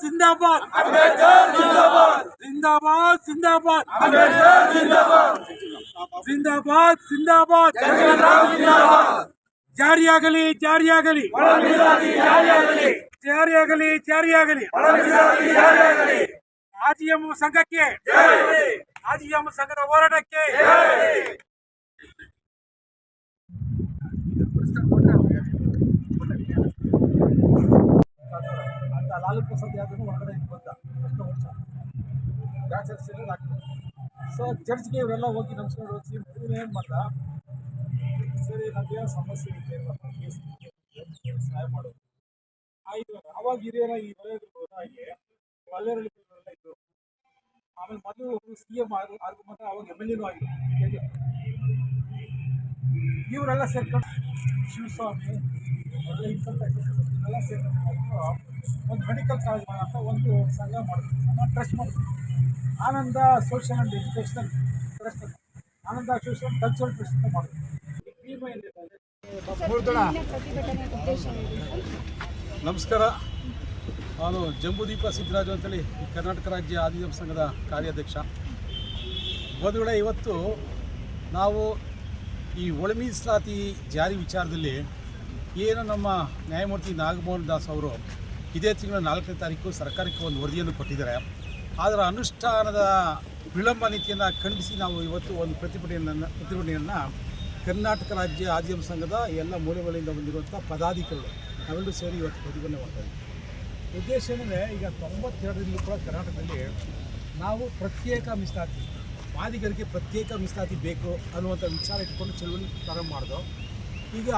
ಜಿಂದಾಬಾದ್ ಜಿಂದಾಬಾದ್ ಜಿಂದಾಬಾದ್ ಜಿಂದಾಬಾದ್ ಜಿಂದಾಬಾದ್ ಜಾರಿಯಾಗಲಿ ಜಾರಿಯಾಗಲಿ ಜಾರಿಯಾಗಲಿ ಜಾರಿಯಾಗಲಿ ಆಜಿಎಂ ಸಂಘಕ್ಕೆ ಆಜಿಎಂ ಸಂಘದ ಹೋರಾಟಕ್ಕೆ ಲಾಲು ಪ್ರಸಾದ್ ಯಾದವ್ ಹೊರಗಡೆ ಬಂದ. ಎಷ್ಟೋ ವರ್ಷ. ಸೊ ಚರ್ಚ್ಗೆ ಇವರೆಲ್ಲ ಹೋಗಿ ನಮಸ್ಕಾರ ಹೋಗಿ, ಇವ್ರು ಏನು ಮಾಡ್ದ? ಸರಿ, ನಮಗೆ ಸಮಸ್ಯೆ ಇದೆ ಕೇಸ್ ಸಹಾಯ ಮಾಡೋದು ಆಯಿತು, ಅವಾಗ ಹಿರಿಯರ ಈ ವಲಯದಲ್ಲಿ ಎಲ್ಲ ಇದ್ರು. ಆಮೇಲೆ ಮೊದಲು ಸಿ ಎಂ ಆಗ ಆಗ ಮಾತ್ರ ಅವಾಗ ಎಂ ಎಲ್ ಎನೂ ಆಗಿದ್ರು. ಇವರೆಲ್ಲ ಸೇರ್ಕೊಂಡು ಶಿವಸ್ವಾಮಿ ಇವರೆಲ್ಲ ಸೇರ್ಕೊಂಡು ಒಂದು ಮೆಡಿಕಲ್ ಕಾಲೇಜ್ ಮಾಡೋಂಥ ಒಂದು ಸಂಘ ಮಾಡಿದ್ರು ಸಂಘ ಟ್ರಸ್ಟ್ ಮಾಡಿದ್ರು Ananda social and educational trust Ananda social cultural trust ಅಂತ ಉದ್ದೇಶ ನಮಸ್ಕಾರ. ನಾನು ಜಂಬೂದೀಪ ಸಿದ್ದರಾಜು ಅಂತೇಳಿ, ಕರ್ನಾಟಕ ರಾಜ್ಯ ಆದಿವಾಸಿ ಸಂಘದ ಕಾರ್ಯಾಧ್ಯಕ್ಷ. ಬಂಧುಗಳೇ, ಇವತ್ತು ನಾವು ಈ ಒಳ ಮೀಸಲಾತಿ ಜಾರಿ ವಿಚಾರದಲ್ಲಿ ಏನು ನಮ್ಮ ನ್ಯಾಯಮೂರ್ತಿ ನಾಗಮೋಹನ್ ದಾಸ್ ಅವರು ಇದೇ ತಿಂಗಳ ನಾಲ್ಕನೇ ತಾರೀಕು ಸರ್ಕಾರಕ್ಕೆ ಒಂದು ವರದಿಯನ್ನು ಕೊಟ್ಟಿದ್ದಾರೆ. ಅದರ ಅನುಷ್ಠಾನದ ವಿಳಂಬ ನೀತಿಯನ್ನು ಖಂಡಿಸಿ ನಾವು ಇವತ್ತು ಒಂದು ಪ್ರತಿಭಟನೆಯನ್ನು ಪ್ರತಿಭಟನೆಯನ್ನು ಕರ್ನಾಟಕ ರಾಜ್ಯ ಆದಿಮ ಸಂಘದ ಎಲ್ಲ ಮೂಲೆಗಳಿಂದ ಬಂದಿರುವಂಥ ಪದಾಧಿಕಾರಿಗಳು ನಾವೆಲ್ಲರೂ ಸೇರಿ ಇವತ್ತು ಪ್ರತಿಭಟನೆ ಮಾಡ್ತಾ ಉದ್ದೇಶ ಏನಂದರೆ ಈಗ ತೊಂಬತ್ತೆರಡರಿಂದ ಕೂಡ ಕರ್ನಾಟಕದಲ್ಲಿ ನಾವು ಪ್ರತ್ಯೇಕ ಮೀಸಲಾತಿ ಮಾದಿಗರಿಗೆ ಪ್ರತ್ಯೇಕ ಮೀಸಲಾತಿ ಬೇಕು ಅನ್ನುವಂಥ ವಿಚಾರ ಇಟ್ಕೊಂಡು ಚಳುವಳಿ ಪ್ರಾರಂಭ ಮಾಡಿದೋ ಈಗ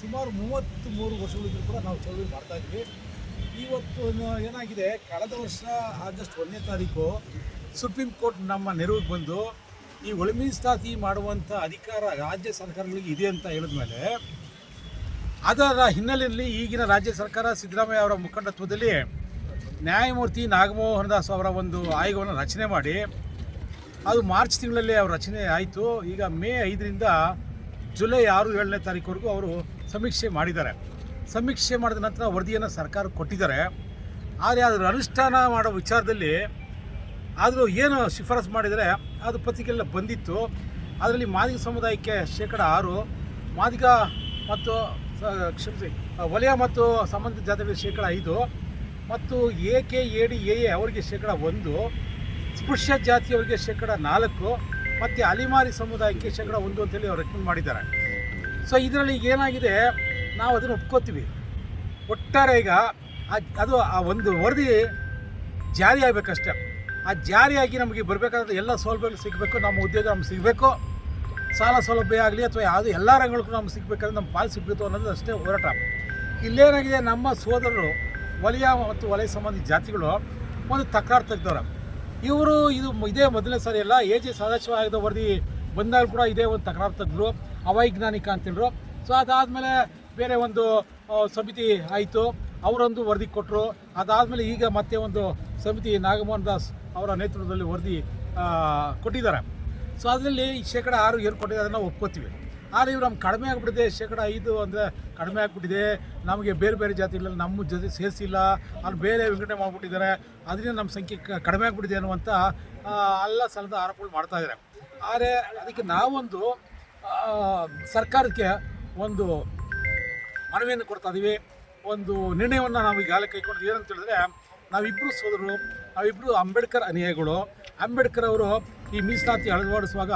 ಸುಮಾರು ಮೂವತ್ತು ಮೂರು ವರ್ಷಗಳಿಂದ ಕೂಡ ನಾವು ಚಳುವಳಿ ಮಾಡ್ತಾ ಇದ್ವಿ. ಇವತ್ತು ಏನಾಗಿದೆ, ಕಳೆದ ವರ್ಷ ಆಗಸ್ಟ್ ಒಂದನೇ ತಾರೀಕು ಸುಪ್ರೀಂ ಕೋರ್ಟ್ ನಮ್ಮ ನೆರವಿಗೆ ಬಂದು ಈ ಒಳ ಮಾಡುವಂಥ ಅಧಿಕಾರ ರಾಜ್ಯ ಸರ್ಕಾರಗಳಿಗೆ ಇದೆ ಅಂತ ಹೇಳಿದ್ಮೇಲೆ, ಅದರ ಹಿನ್ನೆಲೆಯಲ್ಲಿ ಈಗಿನ ರಾಜ್ಯ ಸರ್ಕಾರ ಸಿದ್ದರಾಮಯ್ಯ ಅವರ ಮುಖಂಡತ್ವದಲ್ಲಿ ನ್ಯಾಯಮೂರ್ತಿ ನಾಗಮೋಹನ ದಾಸ್ ಅವರ ಒಂದು ಆಯೋಗವನ್ನು ರಚನೆ ಮಾಡಿ ಅದು ಮಾರ್ಚ್ ತಿಂಗಳಲ್ಲಿ ಅವ್ರ ರಚನೆ ಆಯಿತು. ಈಗ ಮೇ ಐದರಿಂದ ಜುಲೈ ಆರು ಏಳನೇ ತಾರೀಕುವರೆಗೂ ಅವರು ಸಮೀಕ್ಷೆ ಮಾಡಿದ್ದಾರೆ. ಸಮೀಕ್ಷೆ ಮಾಡಿದ ನಂತರ ವರದಿಯನ್ನು ಸರ್ಕಾರ ಕೊಟ್ಟಿದ್ದಾರೆ. ಆದರೆ ಅದರ ಅನುಷ್ಠಾನ ಮಾಡೋ ವಿಚಾರದಲ್ಲಿ ಆದರೂ ಏನು ಶಿಫಾರಸು ಮಾಡಿದರೆ ಅದು ಪತ್ರಿಕೆಲ್ಲ ಬಂದಿತ್ತು. ಅದರಲ್ಲಿ ಮಾದಿಗ ಸಮುದಾಯಕ್ಕೆ ಶೇಕಡ ಆರು, ಮಾದಿಗ ಮತ್ತು ಕ್ಷಮಿಸಿ, ವಲಯ ಮತ್ತು ಸಂಬಂಧಿತ ಜಾತಿಗಳಿಗೆ ಶೇಕಡ ಐದು ಮತ್ತು A K A D A A ಅವರಿಗೆ ಶೇಕಡ ಒಂದು ಸ್ಪೃಶ್ಯ ಜಾತಿಯವರಿಗೆ ಶೇಕಡ ನಾಲ್ಕು ಮತ್ತು ಅಲಿಮಾರಿ ಸಮುದಾಯಕ್ಕೆ ಶೇಕಡ ಒಂದು ಅಂತೇಳಿ ಅವ್ರು ರೆಕಮೆಂಡ್ ಮಾಡಿದ್ದಾರೆ. ಸೊ ಇದರಲ್ಲಿ ಏನಾಗಿದೆ, ನಾವು ಅದನ್ನು ಒಪ್ಕೋತೀವಿ. ಒಟ್ಟಾರೆ ಈಗ ಅದು ಆ ಒಂದು ವರದಿ ಜಾರಿ ಆಗಬೇಕಷ್ಟೆ. ಆ ಜಾರಿಯಾಗಿ ನಮಗೆ ಬರಬೇಕಾದ್ರೆ ಎಲ್ಲ ಸೌಲಭ್ಯಗಳು ಸಿಗಬೇಕು, ನಮ್ಮ ಉದ್ಯೋಗ ನಮ್ಗೆ ಸಿಗಬೇಕು. ಸಾಲ ಸೌಲಭ್ಯ ಆಗಲಿ ಅಥವಾ ಯಾವುದೇ ಎಲ್ಲ ರಂಗಗಳಿಗೂ ನಮ್ಗೆ ಸಿಗಬೇಕಾದ್ರೆ ನಮ್ಮ ಪಾಲು ಸಿಗಬೇಕು ಅನ್ನೋದು ಅಷ್ಟೇ ಹೋರಾಟ. ಇಲ್ಲೇನಾಗಿದೆ, ನಮ್ಮ ಸೋದರರು, ವಲಯ ಮತ್ತು ವಲಯ ಸಂಬಂಧಿ ಜಾತಿಗಳು ಒಂದು ತಕರಾರು ತೆಗ್ದವ್ರೆ. ಇವರು ಇದು ಇದೇ ಮೊದಲನೇ ಸಾರಿ ಅಲ್ಲ ಎ ಜೆ ಸದಾಶಿವ ವರದಿ ಬಂದಾಗ ಕೂಡ ಇದೇ ಒಂದು ತಕರಾರು ತೆಗೆದ್ರು, ಅವೈಜ್ಞಾನಿಕ ಅಂತೇಳಿದ್ರು ಸೊ ಅದಾದಮೇಲೆ ಬೇರೆ ಒಂದು ಸಮಿತಿ ಆಯಿತು, ಅವರೊಂದು ವರದಿ ಕೊಟ್ಟರು ಅದಾದಮೇಲೆ ಈಗ ಮತ್ತೆ ಒಂದು ಸಮಿತಿ ನಾಗಮೋಹನ್ ದಾಸ್ ಅವರ ನೇತೃತ್ವದಲ್ಲಿ ವರದಿ ಕೊಟ್ಟಿದ್ದಾರೆ. ಸೊ ಅದರಲ್ಲಿ ಶೇಕಡ ಆರು ಏನು ಕೊಟ್ಟಿದ್ದಾರೆ ಅದನ್ನು ಒಪ್ಕೋತೀವಿ. ಆದರೆ ಇವ್ರು ನಮ್ಗೆ ಕಡಿಮೆ ಆಗಿಬಿಟ್ಟಿದೆ. ಶೇಕಡ ಐದು ಅಂದರೆ ಕಡಿಮೆ ಆಗಿಬಿಟ್ಟಿದೆ. ನಮಗೆ ಬೇರೆ ಬೇರೆ ಜಾತಿಗಳಲ್ಲಿ ನಮ್ಮ ಜೊತೆ ಸೇರಿಸಿಲ್ಲ. ಅಲ್ಲಿ ಬೇರೆ ವಿಂಗಡಣೆ ಮಾಡಿಬಿಟ್ಟಿದ್ದಾರೆ. ಅದರಿಂದ ನಮ್ಮ ಸಂಖ್ಯೆ ಕಡಿಮೆ ಆಗಿಬಿಟ್ಟಿದೆ ಅನ್ನುವಂಥ ಅಲ್ಲ ಸಲದ ಆರೋಪಗಳು ಮಾಡ್ತಾ ಇದ್ದಾರೆ ಆದರೆ ಅದಕ್ಕೆ ನಾವೊಂದು ಸರ್ಕಾರಕ್ಕೆ ಒಂದು ಮನವಿಯನ್ನು ಕೊಡ್ತಾ ಇದ್ದೀವಿ ಒಂದು ನಿರ್ಣಯವನ್ನು ನಾವು ಈಗಾಗಲೇ ಕೈಗೊಂಡು ಏನಂತ ಹೇಳಿದ್ರೆ ನಾವಿಬ್ಬರು ಸೋದರರು ನಾವಿಬ್ಬರು ಅಂಬೇಡ್ಕರ್ ಅನುಯಾಯಿಗಳು. ಅಂಬೇಡ್ಕರ್ ಅವರು ಈ ಮೀಸಲಾತಿ ಅಳವಡಿಸುವಾಗ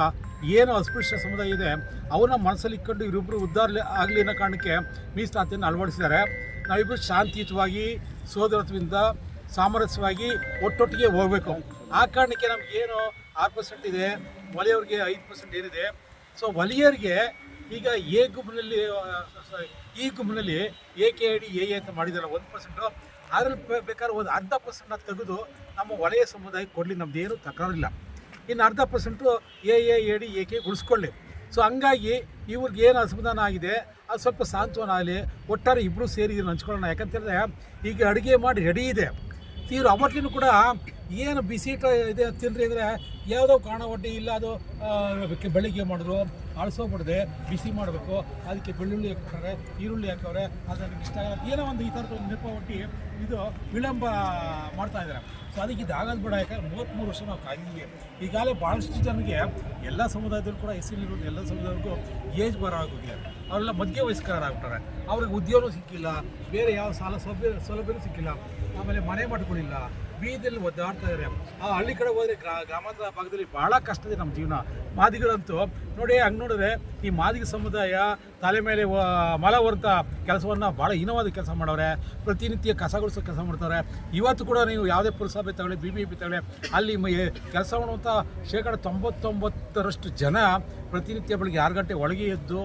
ಏನು ಅಸ್ಪೃಶ್ಯ ಸಮುದಾಯ ಇದೆ ಅವನ್ನ ಮನಸ್ಸಲ್ಲಿ ಇಟ್ಕೊಂಡು ಇವರಿಬ್ಬರು ಉದ್ಧಾರ ಆಗಲಿ ಅನ್ನೋ ಕಾರಣಕ್ಕೆ ಮೀಸಲಾತಿಯನ್ನು ಅಳವಡಿಸಿದ್ದಾರೆ. ನಾವಿಬ್ಬರು ಶಾಂತಿಯುತವಾಗಿ, ಸೋದರತ್ವದಿಂದ, ಸಾಮರಸ್ಯವಾಗಿ ಒಟ್ಟೊಟ್ಟಿಗೆ ಹೋಗಬೇಕು. ಆ ಕಾರಣಕ್ಕೆ ನಮ್ಗೆ ಏನು ಆರು ಪರ್ಸೆಂಟ್ ಇದೆ ವಲಯವ್ರಿಗೆ ಐದು ಪರ್ಸೆಂಟ್ ಏನಿದೆ. ಸೊ ವಲಯರಿಗೆ ಈಗ ಎ ಗುಂಪಿನಲ್ಲಿ ಈ ಗುಂಪಿನಲ್ಲಿ A, K, I, D, A ಅಂತ ಮಾಡಿದಾರೆ ಒಂದು ಪರ್ಸೆಂಟು ಅದರಲ್ಲಿ ಬೇಕಾದ್ರೆ ಒಂದು ಅರ್ಧ ಪರ್ಸೆಂಟ್ನ ತೆಗೆದು ನಮ್ಮ ವಲಯ ಸಮುದಾಯಕ್ಕೆ ಕೊಡಲಿ. ನಮ್ದು ಏನು ತಕರಾರಿಲ್ಲ. ಇನ್ನು ಅರ್ಧ percent A A A, D, A, K ಉಳಿಸ್ಕೊಳ್ಳಿ so ಹಂಗಾಗಿ ಇವ್ರಿಗೆ ಏನು ಅಸಮಾಧಾನ ಆಗಿದೆ, ಅದು ಸ್ವಲ್ಪ ಸಾಂತ್ವನ ಆಗಲಿ ಒಟ್ಟಾರೆ ಇಬ್ಬರು ಸೇರಿ ಇದನ್ನು ಹಂಚ್ಕೊಳ್ಳೋಣ. ಯಾಕಂತೇಳಿದ್ರೆ, ಈಗ ಅಡುಗೆ ಮಾಡಿ ರೆಡಿ ಇದೆ. ಇವರು ಅವತ್ತಿನೂ ಕೂಡ ಏನು ಬಿಸಿ ಇದೆ ತಿನ್ರಿ ಅಂದರೆ ಯಾವುದೋ ಕಾರಣ ಒಡ್ಡಿ ಇಲ್ಲ, ಅದು ಬೆಳಿಗ್ಗೆ ಮಾಡಿದ್ರು ಅಳಿಸೋಗ್ಬಿಡ್ದೆ ಬಿಸಿ ಮಾಡಬೇಕು, ಅದಕ್ಕೆ ಬೆಳ್ಳುಳ್ಳಿ ಹಾಕ್ತಾರೆ, ಈರುಳ್ಳಿ ಹಾಕವ್ರೆ ಅದು ನನಗೆ ಇಷ್ಟ ಆಗಲ್ಲ. ಏನೋ ಒಂದು ಈ ಥರದ ಒಂದು ನೆಪ ಒಟ್ಟಿ ಇದು ವಿಳಂಬ ಮಾಡ್ತಾ ಇದ್ದಾರೆ. ಸೊ ಅದಕ್ಕೆ ಇದು ಆಗೋದು ಬೇಡ, ಯಾಕಂದ್ರೆ ಮೂವತ್ತ್ಮೂರು ವರ್ಷ ನಾವು ಕಾಯಿದ್ದೀವಿ ಈಗಾಗಲೇ ಭಾಳಷ್ಟು ಜನರಿಗೆ ಎಲ್ಲ ಸಮುದಾಯದಲ್ಲೂ ಕೂಡ ಸಿ ಎಲ್ಲ ಸಮುದಾಯಕ್ಕೂ ಏಜ್ ಬರ ಆಗೋಗಿದೆ. ಅವರೆಲ್ಲ ಮಧ್ಯ ವಯಸ್ಕರಾಗ್ಬಿಟ್ಟಾರೆ. ಅವ್ರಿಗೆ ಉದ್ಯೋಗ ಸಿಕ್ಕಿಲ್ಲ, ಬೇರೆ ಯಾವ ಸಾಲ ಸೌಲಭ್ಯ ಸೌಲಭ್ಯನೂ ಸಿಕ್ಕಿಲ್ಲ. ಆಮೇಲೆ ಮನೆ ಮಠಗಳಿಲ್ಲ ಬೀದಿಯಲ್ಲಿ ಒದ್ದಾಡ್ತಾ ಇದ್ದಾರೆ. ಆ ಹಳ್ಳಿ ಕಡೆ ಹೋದರೆ ಗ್ರಾ, ಗ್ರಾಮಾಂತರ ಭಾಗದಲ್ಲಿ ಭಾಳ ಕಷ್ಟ ಇದೆ ನಮ್ಮ ಜೀವನ. ಮಾದಿಗಳಂತೂ ನೋಡಿ, ಹಂಗೆ ನೋಡಿದ್ರೆ ಈ ಮಾದಿಗ ಸಮುದಾಯ ತಲೆ ಮೇಲೆ ಮಲ ಹೊರತ ಕೆಲಸವನ್ನು ಭಾಳ ಹೀನವಾದ ಕೆಲಸ ಮಾಡವ್ರೆ. ಪ್ರತಿನಿತ್ಯ ಕಸ ಗುಡಿಸೋ ಕೆಲಸ ಮಾಡ್ತಾರೆ. ಇವತ್ತು ಕೂಡ ನೀವು ಯಾವುದೇ ಪುರಸಭೆ ತಗೊಳ್ಳಿ ಬಿ ಬಿ ಪಿ ತಗೊಳ್ಳಿ, ಅಲ್ಲಿ ಕೆಲಸ ಮಾಡುವಂಥ ಶೇಕಡ ತೊಂಬತ್ತೊಂಬತ್ತರಷ್ಟು ಜನ ಪ್ರತಿನಿತ್ಯ ಬೆಳಿಗ್ಗೆ ಆರು ಗಂಟೆ ಒಳಗೆ ಎದ್ದು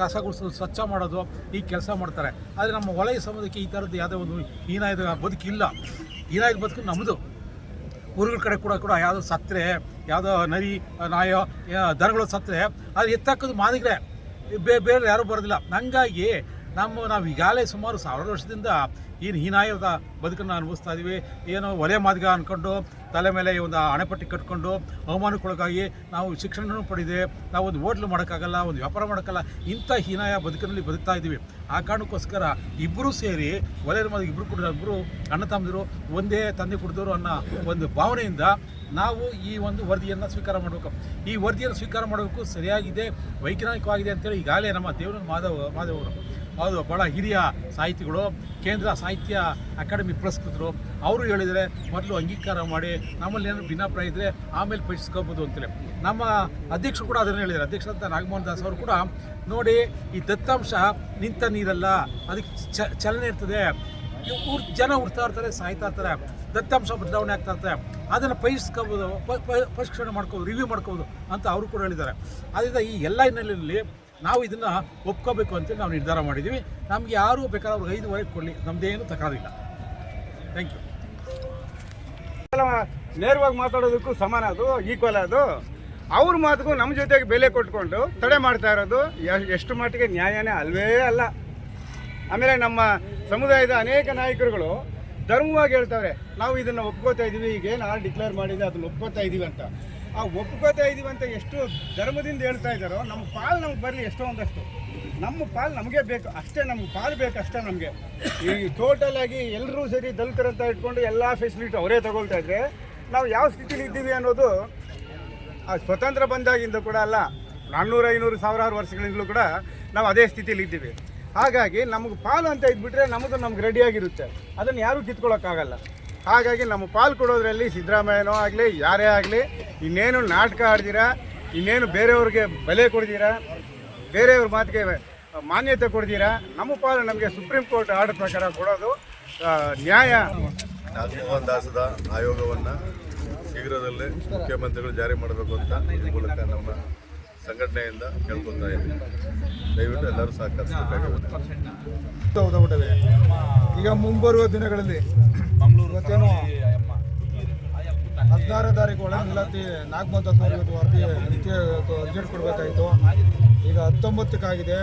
ಕಸ ಗುಡಿಸೋದು, ಸ್ವಚ್ಛ ಮಾಡೋದು, ಈ ಕೆಲಸ ಮಾಡ್ತಾರೆ. ಆದರೆ ನಮ್ಮ ವಲಯ ಸಮುದಾಯಕ್ಕೆ ಈ ಥರದ್ದು ಯಾವುದೇ ಒಂದು ಹೀನಾಯದ ಬದುಕಿಲ್ಲ. ಹೀನಾಯದ ಬದುಕು ನಮ್ಮದು ಊರುಗಳ ಕಡೆ ಕೂಡ ಕೂಡ ಯಾವುದೋ ಸತ್ತರೆ ಯಾವುದೋ ನರಿ, ನಾಯೋ ದನಗಳು ಸತ್ತರೆ ಅದು ಎತ್ತಾಕೋದು ಮಾದಿಗ್ರೆ ಬೇ ಬೇರೆ ಯಾರೂ ಬರೋದಿಲ್ಲ. ಹಂಗಾಗಿ ನಮ್ಮ, ನಾವು ಈಗಾಗಲೇ ಸುಮಾರು ಸಾವಿರಾರು ವರ್ಷದಿಂದ ಏನು ಹೀನಾಯದ ಬದುಕನ್ನು ಅನುಭವಿಸ್ತಾ ಇದ್ದೀವಿ ಏನೋ ಒಲೆ ಮಾದಿಗ ಅಂದ್ಕೊಂಡು ತಲೆ ಮೇಲೆ ಒಂದು ಅಣೆಪಟ್ಟಿ ಕಟ್ಕೊಂಡು ಅವಮಾನಕ್ಕೊಳಗಾಗಿ ನಾವು ಶಿಕ್ಷಣನೂ ಪಡೆದೇ, ನಾವು ಒಂದು ಹೋಟ್ಲು ಮಾಡೋಕ್ಕಾಗಲ್ಲ, ಒಂದು ವ್ಯಾಪಾರ ಮಾಡೋಕ್ಕಲ್ಲ ಇಂಥ ಹೀನಾಯ ಬದುಕಿನಲ್ಲಿ ಬದುಕ್ತಾ ಇದ್ದೀವಿ. ಆ ಕಾರಣಕ್ಕೋಸ್ಕರ ಇಬ್ಬರೂ ಸೇರಿ ಒಲೆಯ ಮಾದಿಗ ಇಬ್ಬರು ಕೂಡ ಇಬ್ಬರು ಅಣ್ಣ ತಮ್ಮದಿರು ಒಂದೇ ತಂದೆ ಕುಡಿದವರು ಅನ್ನೋ ಒಂದು ಭಾವನೆಯಿಂದ ನಾವು ಈ ಒಂದು ವರದಿಯನ್ನು ಸ್ವೀಕಾರ ಮಾಡಬೇಕು. ಈ ವರದಿಯನ್ನು ಸ್ವೀಕಾರ ಮಾಡಬೇಕು, ಸರಿಯಾಗಿದೆ, ವೈಜ್ಞಾನಿಕವಾಗಿದೆ ಅಂತೇಳಿ ಈಗಾಗಲೇ ನಮ್ಮ ದೇವರ ಮಾಧವ ಮಾಧವ್ ಹೌದು ಭಾಳ ಹಿರಿಯ ಸಾಹಿತಿಗಳು, ಕೇಂದ್ರ ಸಾಹಿತ್ಯ ಅಕಾಡೆಮಿ ಪುರಸ್ಕೃತರು. ಅವರು ಹೇಳಿದರೆ ಮೊದಲು ಅಂಗೀಕಾರ ಮಾಡಿ, ನಮ್ಮಲ್ಲಿ ಏನಾದ್ರು ಭಿನ್ನಾಭಿಪ್ರಾಯ ಇದ್ದರೆ ಆಮೇಲೆ ಪರೀಕ್ಷಿಸ್ಕೋಬೋದು ಅಂತೇಳಿ. ನಮ್ಮ ಅಧ್ಯಕ್ಷರು ಕೂಡ ಅದನ್ನು ಅಧ್ಯಕ್ಷ ಅಂತ ನಾಗಮೋಹನ್ ದಾಸ್ ಅವರು ಕೂಡ, ನೋಡಿ, ಈ ದತ್ತಾಂಶ ನಿಂತ ನೀರಲ್ಲ, ಅದಕ್ಕೆ ಚ, ಚಲನೆ ಇರ್ತದೆ. ಊರ್ ಜನ ಹುಡ್ತಾ ಇರ್ತಾರೆ, ಸಾಯ್ತಾ ಇರ್ತಾರೆ. ದತ್ತಾಂಶ ಬದಲಾವಣೆ ಆಗ್ತಾ ಇರ್ತಾರೆ ಅದನ್ನು ಪರಿಷ್ಕೋಬೋದು ಪರಿಷ್ಕರಣೆ ಮಾಡ್ಕೋಬೋದು ರಿವ್ಯೂ ಮಾಡ್ಕೋಬೋದು ಅಂತ ಅವರು ಕೂಡ ಹೇಳಿದ್ದಾರೆ. ಆದ್ದರಿಂದ ಈ ಎಲ್ಲ ಹಿನ್ನೆಲೆಯಲ್ಲಿ ನಾವು ಇದನ್ನು ಒಪ್ಕೋಬೇಕು ಅಂತೇಳಿ ನಾವು ನಿರ್ಧಾರ ಮಾಡಿದ್ದೀವಿ ನಮ್ಗೆ ಯಾರು ಬೇಕಾದ್ರೆ ಅವ್ರಿಗೆ ಐದುವರೆಗೆ ಕೊಡಲಿ. ನಮ್ದೇನು ತಕರಾರಿಲ್ಲ. ಥ್ಯಾಂಕ್ ಯು ನೇರವಾಗಿ ಮಾತಾಡೋದಕ್ಕೂ ಸಮಾನ ಅದು ಈಕ್ವಲ್ ಅದು. ಅವ್ರ ಮಾತಿಗೂ ನಮ್ಮ ಜೊತೆಗೆ ಬೆಲೆ ಕೊಟ್ಕೊಂಡು ತಡೆ ಮಾಡ್ತಾ ಇರೋದು ಎಷ್ಟು ಮಟ್ಟಿಗೆ ನ್ಯಾಯನೇ ಅಲ್ವೇ ಅಲ್ಲ. ಆಮೇಲೆ ನಮ್ಮ ಸಮುದಾಯದ ಅನೇಕ ನಾಯಕರುಗಳು ಧರ್ಮವಾಗಿ ಹೇಳ್ತಾರೆ ನಾವು ಇದನ್ನು ಒಪ್ಕೋತಾ ಇದ್ದೀವಿ ಈಗ ಏನು ಡಿಕ್ಲೇರ್ ಮಾಡಿದೆ ಅದನ್ನು ಒಪ್ಕೋತಾ ಇದ್ದೀವಿ ಅಂತ. ಆ ಒಪ್ಕೋತಾ ಇದ್ದೀವಿ ಅಂತ ಎಷ್ಟು ಧರ್ಮದಿಂದ ಹೇಳ್ತಾ ಇದ್ದಾರೋ, ನಮ್ಮ ಪಾಲು ನಮ್ಗೆ ಬರಲಿ ಎಷ್ಟೋ ಒಂದಷ್ಟು. ನಮ್ಮ ಪಾಲು ನಮಗೆ ಬೇಕು, ಅಷ್ಟೇ ನಮ್ಗೆ ಪಾಲು ಬೇಕು, ಅಷ್ಟೇ ನಮಗೆ. ಈ ಟೋಟಲ್ ಆಗಿ ಎಲ್ಲರೂ ಸರಿ ದಲಿತರಂತ ಇಟ್ಕೊಂಡು ಎಲ್ಲ ಫೆಸಿಲಿಟಿ ಅವರೇ ತಗೊಳ್ತಾ ಇದ್ರೆ, ನಾವು ಯಾವ ಸ್ಥಿತಿಲಿ ಇದ್ದೀವಿ ಅನ್ನೋದು ಆ ಸ್ವತಂತ್ರ ಬಂದಾಗಿಂದ ಕೂಡ ಅಲ್ಲ, ನಾನ್ನೂರು, ಐನೂರು, ಸಾವಿರಾರು ವರ್ಷಗಳಿಂದಲೂ ಕೂಡ ನಾವು ಅದೇ ಸ್ಥಿತಿಲಿ ಇದ್ದೀವಿ. ಹಾಗಾಗಿ ನಮಗೆ ಪಾಲು ಅಂತ ಇದ್ಬಿಟ್ರೆ ನಮ್ಮದು ನಮ್ಗೆ ರೆಡಿಯಾಗಿರುತ್ತೆ ಅದನ್ನು ಯಾರೂ ಕಿತ್ಕೊಳ್ಳೋಕ್ಕಾಗಲ್ಲ ಹಾಗಾಗಿ ನಮ್ಮ ಪಾಲ್ ಕೊಡೋದ್ರಲ್ಲಿ ಸಿದ್ದರಾಮಯ್ಯನೋ ಆಗಲಿ ಯಾರೇ ಆಗಲಿ ಇನ್ನೇನು ನಾಟಕ ಆಡ್ದಿರಾ ಇನ್ನೇನು ಬೇರೆಯವ್ರಿಗೆ ಬೆಲೆ ಕೊಡ್ದಿರಾ ಬೇರೆಯವ್ರ ಮಾತಿಗೆ ಮಾನ್ಯತೆ ಕೊಡ್ದಿರಾ ನಮ್ಮ ಪಾಲು ನಮಗೆ ಸುಪ್ರೀಂ ಕೋರ್ಟ್ ಆರ್ಡರ್ ಪ್ರಕಾರ ಕೊಡೋದು ನ್ಯಾಯ. ದಾಸದ ಆಯೋಗವನ್ನು ಶೀಘ್ರದಲ್ಲೇ ಮುಖ್ಯಮಂತ್ರಿಗಳು ಜಾರಿ ಮಾಡಬೇಕು ಅಂತ ಈ ಮೂಲಕ ನಮ್ಮ ಸಂಘಟನೆಯಿಂದ ಕೇಳ್ಕೊತಾ ಇದ್ದೀನಿ. ದಯವಿಟ್ಟು ಎಲ್ಲರೂ ಸಹಕರಿಸಬೇಕಾಗುತ್ತೆ ಈಗ ಮುಂಬರುವ ದಿನಗಳಲ್ಲಿ ಇವತ್ತೇನು ಹದಿನಾರು ತಾರೀಕು ಒಳ ಮೀಲಾತಿ ನಾಗಮಂತ ಇವತ್ತು ವರದಿ ಅದಕ್ಕೆ ಇವತ್ತು ರಿಸಲ್ಟ್ ಕೊಡಬೇಕಾಯಿತು. ಈಗ ಹತ್ತೊಂಬತ್ತಕ್ಕಾಗಿದೆ.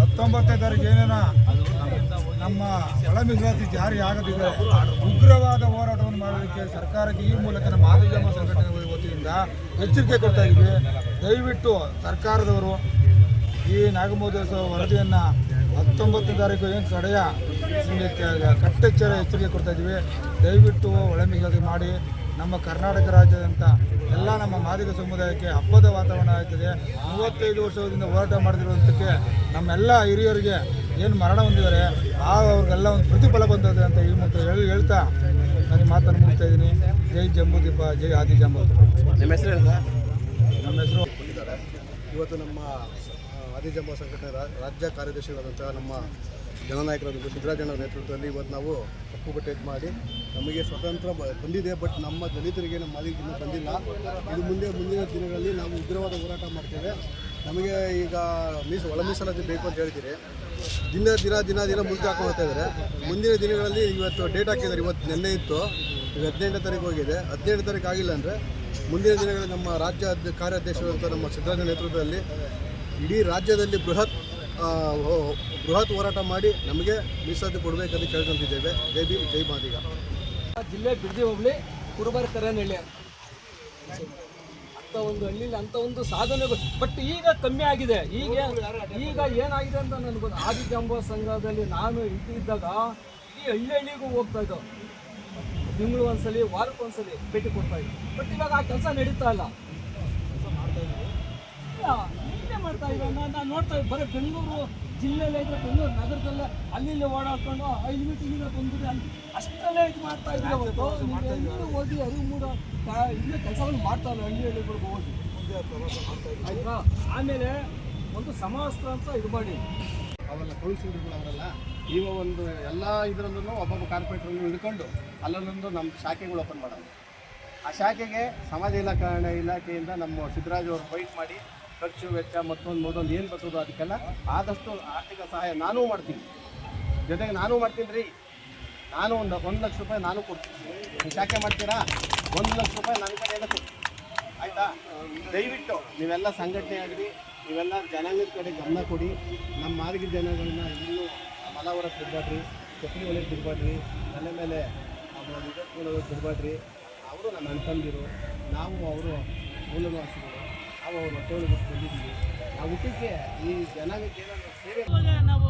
ಹತ್ತೊಂಬತ್ತನೇ ತಾರೀಕು ಏನೇನ? ನಮ್ಮ ಒಳ ಮೀಸಲಾತಿ ಜಾರಿ ಆಗದಿದೆ ಉಗ್ರವಾದ ಹೋರಾಟವನ್ನು ಮಾಡೋದಕ್ಕೆ ಸರ್ಕಾರಕ್ಕೆ ಈ ಮೂಲಕ ನಮ್ಮ ಆದಿಜಾಮ ಸಂಘಟನೆ ವತಿಯಿಂದ ಎಚ್ಚರಿಕೆ ಕೊಡ್ತಾ ಇದ್ವಿ ದಯವಿಟ್ಟು ಸರ್ಕಾರದವರು ಈ ನಾಗಮೋದ ವರದಿಯನ್ನು ಹತ್ತೊಂಬತ್ತನೇ ತಾರೀಕು ಏನು ಕಡೆಯ ಕ- ಕಟ್ಟೆಚ್ಚರ ಎಚ್ಚರಿಕೆ ಕೊಡ್ತಾ ಇದ್ದೀವಿ. ದಯವಿಟ್ಟು ಒಳಮಿಗಾಗಿ ಮಾಡಿ. ನಮ್ಮ ಕರ್ನಾಟಕ ರಾಜ್ಯದಂತ ಎಲ್ಲ ನಮ್ಮ ಮಾದಿಗ ಸಮುದಾಯಕ್ಕೆ ಹಬ್ಬದ ವಾತಾವರಣ ಆಗ್ತದೆ ಮೂವತ್ತೈದು ವರ್ಷದಿಂದ ಹೋರಾಟ ಮಾಡಿದಿರುವಂಥಕ್ಕೆ ನಮ್ಮೆಲ್ಲ ಹಿರಿಯರಿಗೆ ಏನು ಮರಣ ಹೊಂದಿದ್ದಾರೆ ಆ ಅವ್ರಿಗೆಲ್ಲ ಒಂದು ಪ್ರತಿಫಲ ಬಂದದೆ ಅಂತ ಈ ಮತ್ತು ಹೇಳಿ ಹೇಳ್ತಾ ನಾನು ಈ ಮಾತನ್ನು ಮುಗಿಸ್ತಾ ಇದ್ದೀನಿ. ಜೈ ಜಂಬೂದೀಪ ಜೈ ಆದಿ ಜಂಬೂ. ನಿಮ್ಮ ಹೆಸರು ನಮ್ಮ ಹೆಸರು ಇವತ್ತು ನಮ್ಮ ಆದಿ ಆದಿಜಂಬ ಸಂಘಟನೆ ರಾಜ್ಯ ಕಾರ್ಯದರ್ಶಿಗಳಾದಂತಹ ನಮ್ಮ ಜನನಾಯಕರಾದ ಸಿದ್ದರಾಜಣ್ಣ ನೇತೃತ್ವದಲ್ಲಿ ಇವತ್ತು ನಾವು ಕಪ್ಪು ಬಟ್ಟೆ ಮಾಡಿ ನಮಗೆ ಸ್ವತಂತ್ರ ಬಂದಿದೆ ಬಟ್ ನಮ್ಮ ದಲಿತರಿಗೆ ನಮ್ಮ ಮಾಲೀಕ ಇನ್ನೂ ಬಂದಿಲ್ಲ. ಇದು ಮುಂದೆ, ಮುಂದಿನ ದಿನಗಳಲ್ಲಿ ನಾವು ಉಗ್ರವಾದ ಹೋರಾಟ ಮಾಡ್ತೇವೆ. ನಮಗೆ ಈಗ ಮೀಸ, ಒಳ ಮೀಸಲಾತಿ ಬೇಕು ಅಂತ ಹೇಳ್ತೀರಿ ದಿನ ದಿನ ದಿನ ದಿನ ಮುಂದೆ ಹಾಕೊಳ್ತಾ ಇದ್ದಾರೆ. ಮುಂದಿನ ದಿನಗಳಲ್ಲಿ ಇವತ್ತು ಡೇಟ್ ಹಾಕಿದ್ದಾರೆ. ಇವತ್ತು ನಿನ್ನೆ ಇತ್ತು. ಈಗ ಹದಿನೆಂಟನೇ ತಾರೀಕು ಹೋಗಿದೆ. ಹದಿನೆಂಟು ತಾರೀಕು ಆಗಿಲ್ಲ ಅಂದರೆ ಮುಂದಿನ ದಿನಗಳಲ್ಲಿ ನಮ್ಮ ರಾಜ್ಯ ಕಾರ್ಯಾಧ್ಯಕ್ಷರಂತ ನಮ್ಮ ಸಿದ್ದರಾಮಯ್ಯ ನೇತೃತ್ವದಲ್ಲಿ ಇಡೀ ರಾಜ್ಯದಲ್ಲಿ ಬೃಹತ್ ಬೃಹತ್ ಹೋರಾಟ ಮಾಡಿ ನಮಗೆ ಮೀಸಲಾತಿ ಕೊಡಬೇಕಂತ ಕೇಳ್ಕೊಂತಿದ್ದೇವೆ. ಜೈ ಭೀಮ್, ಜೈ ಮಾದಿಗ. ಜಿಲ್ಲೆ ಬಿಡ್ದಿ ಹೋಬಳಿ, ಕುರುಬರ ಕರನಹಳ್ಳಿ ಅಂತ. ಒಂದು ಹಳ್ಳಿಲಿ ಅಂತ ಒಂದು ಸಾಧನೆ ಬಟ್ ಈಗ ಕಮ್ಮಿ ಆಗಿದೆ. ಈಗ ಈಗ ಏನಾಗಿದೆ ಅಂತ ನನಗೆ ಆದಿಜಂಬ ಸಂಘದಲ್ಲಿ ನಾನು ಇದ್ದಾಗ ಈ ಹಳ್ಳಿ ಹಳ್ಳಿಗೂ ಹೋಗ್ತಾ ಇದ್ದೋ ತಿಂಗಳು ಒಂದ್ಸಲಿ ವಾರಕ್ಕೆ ಒಂದ್ಸಲಿ ಭೇಟಿ ಕೊಡ್ತಾ ಇದ್ದೆ ಬಟ್ ಇವಾಗ ಆ ಕೆಲಸ ನಡೀತಾ ಇಲ್ಲ. ಇಲ್ಲೇ ಮಾಡ್ತಾ ಇದ್ದಾರೆ ನಾನು ನೋಡ್ತಾ ಇದ್ದೆ ಬರೀ ಬೆಂಗಳೂರು ಜಿಲ್ಲೆಯಲ್ಲೇ ಇದ್ರೆ ಬೆಂಗಳೂರು ನಗರದಲ್ಲೇ ಅಲ್ಲಿ ಇಲ್ಲಿ ಓಡಾಡ್ಕೊಂಡು ಐದು ಮೀಟಿಂಗಿಂದ ಬಂದಿದೆ ಅಲ್ಲಿ ಅಷ್ಟರಲ್ಲೇ ಇದು ಮಾಡ್ತಾ ಇದ್ದೀವಿ ಎಲ್ಲರೂ ಹೋಗಿ ಅರಿವು ಮೂಡ ಇಲ್ಲೇ ಕೆಲಸಗಳು ಮಾಡ್ತಾ ಇಲ್ಲ ಹಳ್ಳಿ ಹಳ್ಳಿಗಳಿಗೆ ಹೋಗಿ. ಆಯ್ತಾ? ಆಮೇಲೆ ಒಂದು ಸಮವಸ್ತ್ರ ಅಂತ ಇದು ಮಾಡಿ. ಅವೆಲ್ಲ ಕೌನ್ಸಿಲರ್ಗಳು ಅವರೆಲ್ಲ. ಈಗ ಒಂದು ಎಲ್ಲ ಇದರಲ್ಲೂ ಒಬ್ಬೊಬ್ಬ ಕಾರ್ಪೊರೇಟರ್ಗಳು ಹಿಡ್ಕೊಂಡು ಅಲ್ಲೊಂದು ನಮ್ಮ ಶಾಖೆಗಳು ಓಪನ್ ಮಾಡೋದು. ಆ ಶಾಖೆಗೆ ಸಮಾಜ ಇಲಾಖೆ ಇಲಾಖೆಯಿಂದ ನಮ್ಮ ಸಿದ್ದರಾಜ್ ಅವರು ಫೈಟ್ ಮಾಡಿ ಖರ್ಚು ವೆಚ್ಚ ಮತ್ತೊಂದು ಮತ್ತೊಂದು ಏನು ಬರ್ತದೋ ಅದಕ್ಕೆಲ್ಲ ಆದಷ್ಟು ಆರ್ಥಿಕ ಸಹಾಯ ನಾನೂ ಮಾಡ್ತೀನಿ. ಜೊತೆಗೆ ನಾನೂ ಮಾಡ್ತೀನಿ ರೀ ನಾನು ಒಂದು ಒಂದು ಲಕ್ಷ ರೂಪಾಯಿ ನಾನು ಕೊಡ್ತೀನಿ. ಶಾಖೆ ಮಾಡ್ತೀರಾ? ಒಂದು ಲಕ್ಷ ರೂಪಾಯಿ ನನ್ನ ಕಡೆಯಿಂದ ಕೊಡ್ತೀನಿ. ಆಯಿತಾ? ದಯವಿಟ್ಟು ನೀವೆಲ್ಲ ಸಂಘಟನೆ ಆಗಲಿ ನೀವೆಲ್ಲ ಜನಾಂಗದ ಕಡೆ ಗಮನ ಕೊಡಿ. ನಮ್ಮ ಮಾರ್ಗದ ಜನಗಳನ್ನ ಇನ್ನೂ ಮಲ ಬಿಡಬೇಡ್ರಿ ಚಪ್ಪಲಿ ಒಳಗೆ ತಿರ್ಬಾಡ್ರಿ ಮನೆ ಮೇಲೆ ನಿಜಕ್ಕೂ ತಿರ್ಬಾಡ್ರಿ ಅವರು ನನ್ನ ಅಣ್ತಂದಿರು ನಾವು ಅವರು ಮೂಲವಾಸಿಗಳು ನಾವು ಬಂದಿದ್ದೀವಿ. ನಾವು ಹುಟ್ಟಿಗೆ ಈ ಜನಾಂಗಕ್ಕೆ ಏನಾದರೂ ಸೇವೆ ನಾವು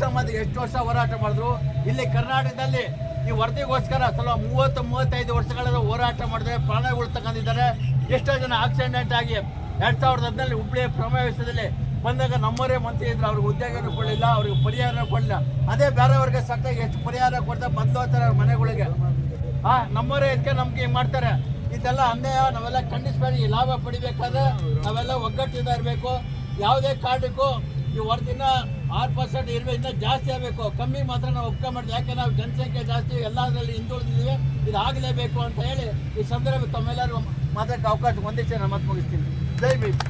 ಮಂದಾಕಿಷ್ಟ ಮಂದಿ ಎಷ್ಟು ವರ್ಷ ಹೋರಾಟ ಮಾಡಿದ್ರು. ಇಲ್ಲಿ ಕರ್ನಾಟಕದಲ್ಲಿ ಈ ವರದಿಗೋಸ್ಕರ ಸಲ ಮೂವತ್ತು, ಮೂವತ್ತೈದು ವರ್ಷಗಳ ಹೋರಾಟ ಮಾಡಿದ್ರೆ ಪ್ರಾಣಗಳು ತಗೊಂಡಿದ್ದಾರೆ ಎಷ್ಟೋ ಜನ ಆಕ್ಸಿಡೆಂಟ್ ಆಗಿ ಎರಡು ಸಾವಿರದ ಹದಿನಲ್ಲಿ ಹುಬ್ಬಳ್ಳಿ ಸಮಾವೇಶದಲ್ಲಿ ಬಂದಾಗ ನಮ್ಮವರೇ ಮಂತ್ರಿ ಇದ್ರು. ಅವ್ರಿಗೆ ಉದ್ಯೋಗನೂ ಕೊಡಲಿಲ್ಲ, ಅವ್ರಿಗೆ ಪರಿಹಾರ ಕೊಡಲಿಲ್ಲ. ಅದೇ ಬೇರೆಯವ್ರಿಗೆ ಸಟ್ಟ ಎಷ್ಟು ಪರಿಹಾರ ಕೊಡ್ತಾ ಬಂದು ಹೋಗ್ತಾರೆ ಅವ್ರ ಮನೆಗಳಿಗೆ. ಆ, ನಮ್ಮವರೇ ಇದಕ್ಕೆ ನಮ್ಗೆ ಮಾಡ್ತಾರೆ. ಇದೆಲ್ಲ ಅನ್ಯಾಯ, ನಾವೆಲ್ಲ ಖಂಡಿಸ್ಬೇಡಿ ಲಾಭ ಪಡಿಬೇಕಾದ್ರೆ ನಾವೆಲ್ಲ ಒಗ್ಗಟ್ಟಿಂದ ಇರಬೇಕು. ಯಾವುದೇ ಕಾರಣಕ್ಕೂ ಈ ವರದಿನ ಆರು ಪರ್ಸೆಂಟ್ ಇರಬೇಕು ಇನ್ನೂ ಜಾಸ್ತಿ ಆಗಬೇಕು. ಕಮ್ಮಿ ಮಾತ್ರ ನಾವು ಒಪ್ಕೊಂಡ್ ಮಾಡಿದ್ವಿ. ಯಾಕೆ ನಾವು ಜನಸಂಖ್ಯೆ ಜಾಸ್ತಿ, ಎಲ್ಲದರಲ್ಲಿ ಹಿಂದುಳಿದಿದ್ದೀವಿ. ಇದು ಆಗಲೇಬೇಕು ಅಂತ ಹೇಳಿ ಈ ಸಂದರ್ಭ ತಮ್ಮೆಲ್ಲರೂ ಮಾತಾಡಕ್ಕೆ ಅವಕಾಶ ಒಂದಿಷ್ಟು ನಾನು ಮತ್ತೆ ಮುಗಿಸ್ತೀನಿ. ಭೀಮ್.